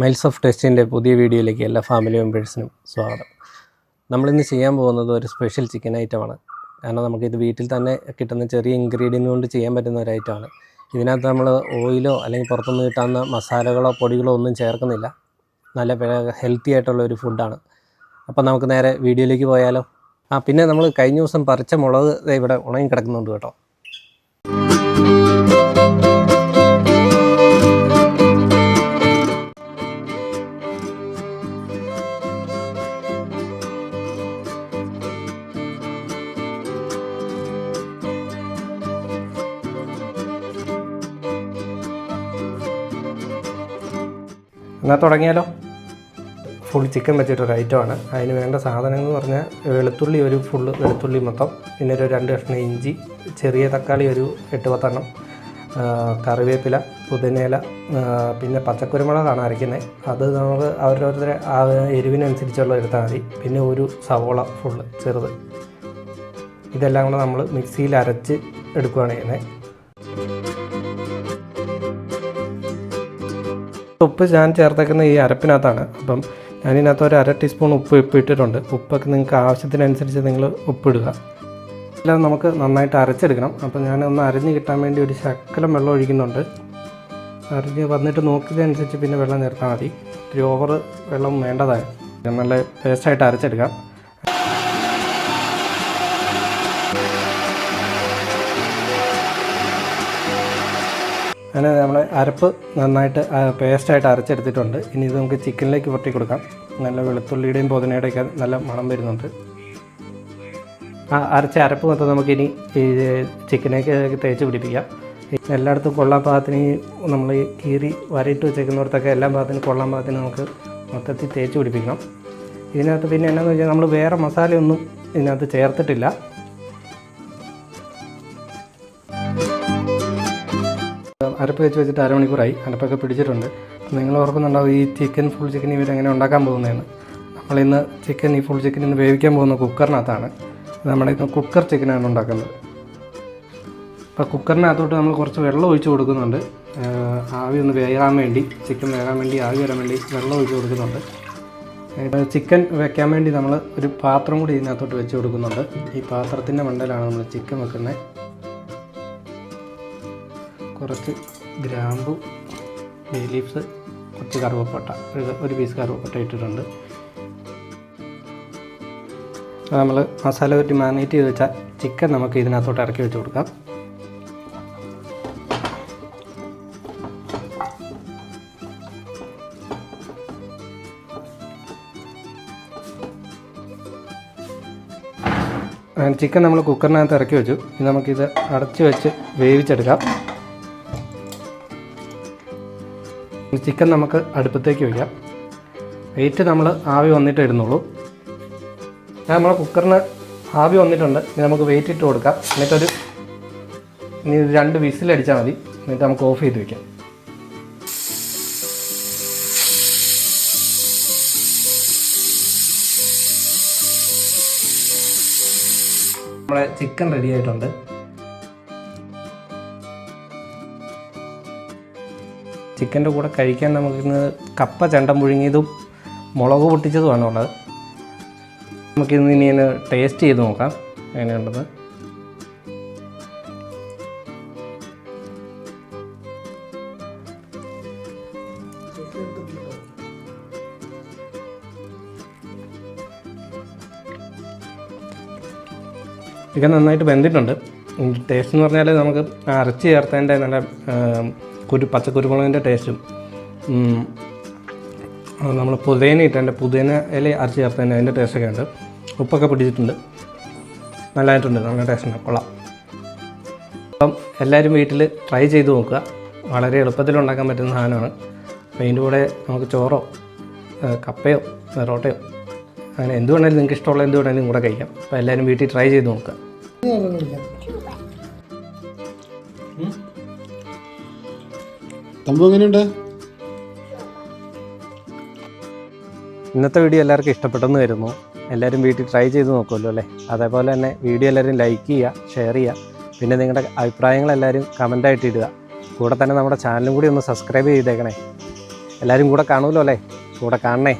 Miles of ടെസ്റ്റിന്റെ പുതിയ വീഡിയോയിലേക്ക് എല്ലാ ഫാമിലി മെമ്പേഴ്സിനും സ്വാഗതം. നമ്മളിന്ന് ചെയ്യാൻ പോകുന്നത് ഒരു സ്പെഷ്യൽ ചിക്കൻ ഐറ്റമാണ് കാരണം നമുക്കിത് വീട്ടിൽ തന്നെ കിട്ടുന്ന ചെറിയ ഇൻഗ്രീഡിയന്റ് കൊണ്ട് ചെയ്യാൻ പറ്റുന്ന ഒരു ഐറ്റമാണ് ഇതിനകത്ത് നമ്മൾ ഓയിലോ അല്ലെങ്കിൽ പുറത്തുനിന്ന് കിട്ടാവുന്ന മസാലകളോ പൊടികളോ ഒന്നും ചേർക്കുന്നില്ല. നല്ല ഹെൽത്തി ആയിട്ടുള്ള ഒരു ഫുഡാണ് അപ്പോൾ നമുക്ക് നേരെ വീഡിയോയിലേക്ക് പോയാലോ. ആ പിന്നെ നമ്മൾ കഴിഞ്ഞ ദിവസം പറിച്ച മുളക് ഇവിടെ ഉണങ്ങി കിടക്കുന്നുണ്ട് കേട്ടോ. എന്നാൽ തുടങ്ങിയാലോ? ഫുൾ ചിക്കൻ വെച്ചിട്ടൊരു ഐറ്റമാണ് അതിന് വേണ്ട സാധനങ്ങൾ എന്ന് പറഞ്ഞാൽ വെളുത്തുള്ളി ഒരു ഫുള്ള് വെളുത്തുള്ളി മൊത്തം. പിന്നെ ഒരു രണ്ട് കഷ്ണം ഇഞ്ചി ചെറിയ തക്കാളി ഒരു എട്ട് പത്തെണ്ണം കറിവേപ്പില പുതിനേല പിന്നെ പച്ചക്കുരുമുളകാണ് അരയ്ക്കുന്നത് അത് നമുക്ക് അവരോരുത്തരെ ആ എരിവിനനുസരിച്ചുള്ള എടുത്താൽ മതി. പിന്നെ ഒരു സവോള ഫുള്ള് ചെറുത്. ഇതെല്ലാം കൂടെ നമ്മൾ മിക്സിയിൽ അരച്ച് എടുക്കുകയാണ് ചെയ്യുന്നത് ഉപ്പ് ഞാൻ ചേർത്തേക്കുന്ന ഈ അരപ്പിനകത്താണ്. അപ്പം ഞാനിതിനകത്ത് ഒരു അര ടീസ്പൂൺ ഉപ്പ് ഇപ്പം ഇട്ടിട്ടുണ്ട്. ഉപ്പൊക്കെ നിങ്ങൾക്ക് ആവശ്യത്തിനനുസരിച്ച് നിങ്ങൾ ഉപ്പിടുക. എല്ലാം നമുക്ക് നന്നായിട്ട് അരച്ചെടുക്കണം. അപ്പം ഞാൻ ഒന്ന് അരഞ്ഞ് കിട്ടാൻ വേണ്ടി ഒരു ശക്കലം വെള്ളം ഒഴിക്കുന്നുണ്ട്. അരഞ്ഞ് വന്നിട്ട് നോക്കിയതനുസരിച്ച് പിന്നെ വെള്ളം ചേർത്താൽ മതി. ഒരു ഓവർ വെള്ളം വേണ്ടതായി. നല്ല പേസ്റ്റായിട്ട് അരച്ചെടുക്കാം. അങ്ങനെ നമ്മൾ അരപ്പ് നന്നായിട്ട് പേസ്റ്റായിട്ട് അരച്ചെടുത്തിട്ടുണ്ട്. ഇനി ഇത് നമുക്ക് ചിക്കനിലേക്ക് പുരട്ടി കൊടുക്കാം. നല്ല വെളുത്തുള്ളിയുടെയും പൊതിനയുടെയൊക്കെ നല്ല മണം വരുന്നുണ്ട്. ആ അരച്ച അരപ്പ് മൊത്തം നമുക്കിനി ഈ ചിക്കനേക്ക് തേച്ച് പിടിപ്പിക്കാം. എല്ലായിടത്തും കൊള്ളാൻ പാകത്തിന് നമ്മൾ ഈ കീറി വരയിട്ട് വെച്ചേക്കുന്നിടത്തൊക്കെ എല്ലാ ഭാഗത്തിനും കൊള്ളാൻ പാകത്തിന് നമുക്ക് മൊത്തത്തിൽ തേച്ച് പിടിപ്പിക്കണം. ഇതിനകത്ത് പിന്നെ എന്നാന്ന് വെച്ചാൽ നമ്മൾ വേറെ മസാലയൊന്നും ഇതിനകത്ത് ചേർത്തിട്ടില്ല. അരപ്പ് വെച്ച് വെച്ചിട്ട് അരമണിക്കൂറായി. അരപ്പൊക്കെ പിടിച്ചിട്ടുണ്ട്. നിങ്ങൾ ഓർക്കുന്നുണ്ടാവും ഈ ചിക്കൻ ഫുൾ ചിക്കൻ ഇവർ എങ്ങനെ ഉണ്ടാക്കാൻ പോകുന്നതെന്ന്. നമ്മളിന്ന് ചിക്കൻ ഈ ഫുൾ ചിക്കൻ ഇന്ന് വേവിക്കാൻ പോകുന്ന കുക്കറിനകത്താണ് നമ്മുടെ നമ്മളിന്ന് കുക്കർ ചിക്കനാണ് ഉണ്ടാക്കുന്നത്. അപ്പോൾ കുക്കറിനകത്തോട്ട് നമ്മൾ കുറച്ച് വെള്ളം ഒഴിച്ച് കൊടുക്കുന്നുണ്ട്. ആവി ഒന്ന് വേകാൻ വേണ്ടി ചിക്കൻ വേകാൻ വേണ്ടി ആവി വരാൻ വേണ്ടി വെള്ളം ഒഴിച്ച് കൊടുക്കുന്നുണ്ട്. ചിക്കൻ വെക്കാൻ വേണ്ടി നമ്മൾ ഒരു പാത്രം കൂടി ഇതിനകത്തോട്ട് വെച്ച് കൊടുക്കുന്നുണ്ട്. ഈ പാത്രത്തിന്റെ മണ്ടലാണ് നമ്മൾ ചിക്കൻ വെക്കുന്നത്. കുറച്ച് ഗ്രാമ്പു ബേ ലീവ്സ് കുറച്ച് കറുവപ്പട്ട ഒരു- പീസ് കറുവപ്പട്ട ഇട്ടിട്ടുണ്ട്. നമ്മൾ മസാല പറ്റി മാരിനേറ്റ് ചെയ്ത് വെച്ചാൽ ചിക്കൻ നമുക്ക് ഇതിനകത്തോട്ട് ഇറക്കി വെച്ച് കൊടുക്കാം. ചിക്കൻ നമ്മൾ കുക്കറിനകത്ത് ഇറക്കി വെച്ചു. ഇനി നമുക്കിത് അടച്ച് വെച്ച് വേവിച്ചെടുക്കാം. ചിക്കൻ നമുക്ക് അടുപ്പത്തേക്ക് വയ്ക്കാം വെയിറ്റ് നമ്മൾ ആവി വന്നിട്ട് ഇടുന്നുള്ളൂ. ഞാൻ നമ്മളെ കുക്കറിന് ആവി വന്നിട്ടുണ്ട്. ഇനി നമുക്ക് വെയിറ്റ് ഇട്ട് കൊടുക്കാം. എന്നിട്ടൊരു ഇനി രണ്ട് വിസിലടിച്ചാൽ മതി. എന്നിട്ട് നമുക്ക് ഓഫ് ചെയ്ത് വയ്ക്കാം നമ്മുടെ ചിക്കൻ റെഡി ആയിട്ടുണ്ട്. ചിക്കന്റെ കൂടെ കഴിക്കാൻ നമുക്ക് ഇന്ന് കപ്പ ചണ്ടം പുഴുങ്ങിയതും മുളക് പൊട്ടിച്ചതുമാണ് ഉള്ളത്. നമുക്കിന്ന് ഇനി ഒന്ന് ടേസ്റ്റ് ചെയ്ത് നോക്കാം എങ്ങനെയുണ്ടെന്ന്. ചിക്കൻ നന്നായിട്ട് വെന്തിട്ടുണ്ട്. ടേസ്റ്റ് എന്ന് പറഞ്ഞാൽ നമുക്ക് അരച്ച് ചേർത്തതിന്റെ നല്ല കുരു പച്ചക്കുരുമുളകിന്റെ ടേസ്റ്റും നമ്മൾ പുതിന ഇട്ടതിന്റെ പുതിന ഇല അരച്ച് ചേർത്തതിന്റെ അതിന്റെ ടേസ്റ്റൊക്കെ ഉണ്ട്. ഉപ്പൊക്കെ പിടിച്ചിട്ടുണ്ട്. നല്ലതായിട്ടുണ്ട്. നല്ല ടേസ്റ്റ് ഉണ്ട്. കൊള്ളാം. അപ്പം എല്ലാവരും വീട്ടിൽ ട്രൈ ചെയ്ത് നോക്കുക. വളരെ എളുപ്പത്തിൽ ഉണ്ടാക്കാൻ പറ്റുന്ന സാധനമാണ്. അപ്പോൾ അതിന്റെ കൂടെ നമുക്ക് ചോറോ കപ്പയോ പെറോട്ടയോ അങ്ങനെ എന്ത് വേണമെങ്കിലും നിങ്ങൾക്ക് ഇഷ്ടമുള്ള എന്ത് വേണമെങ്കിലും കൂടെ കഴിക്കാം. അപ്പോൾ എല്ലാവരും വീട്ടിൽ ട്രൈ ചെയ്ത് നോക്കുക. തമ്പു എങ്ങനെയുണ്ട്? ഇന്നത്തെ വീഡിയോ എല്ലാവർക്കും ഇഷ്ടപ്പെട്ടെന്ന് കരുതുന്നു. എല്ലാവരും വീട്ടിൽ ട്രൈ ചെയ്ത് നോക്കുമല്ലോ അല്ലേ? അതേപോലെ തന്നെ വീഡിയോ എല്ലാവരും ലൈക്ക് ചെയ്യുക ഷെയർ ചെയ്യുക. പിന്നെ നിങ്ങളുടെ അഭിപ്രായങ്ങൾ എല്ലാവരും കമന്റായിട്ട് ഇടുക. കൂടെ തന്നെ നമ്മുടെ ചാനലും കൂടി ഒന്ന് സബ്സ്ക്രൈബ് ചെയ്തേക്കണേ. എല്ലാവരും കൂടെ കാണുമല്ലോ അല്ലേ? കൂടെ കാണണേ.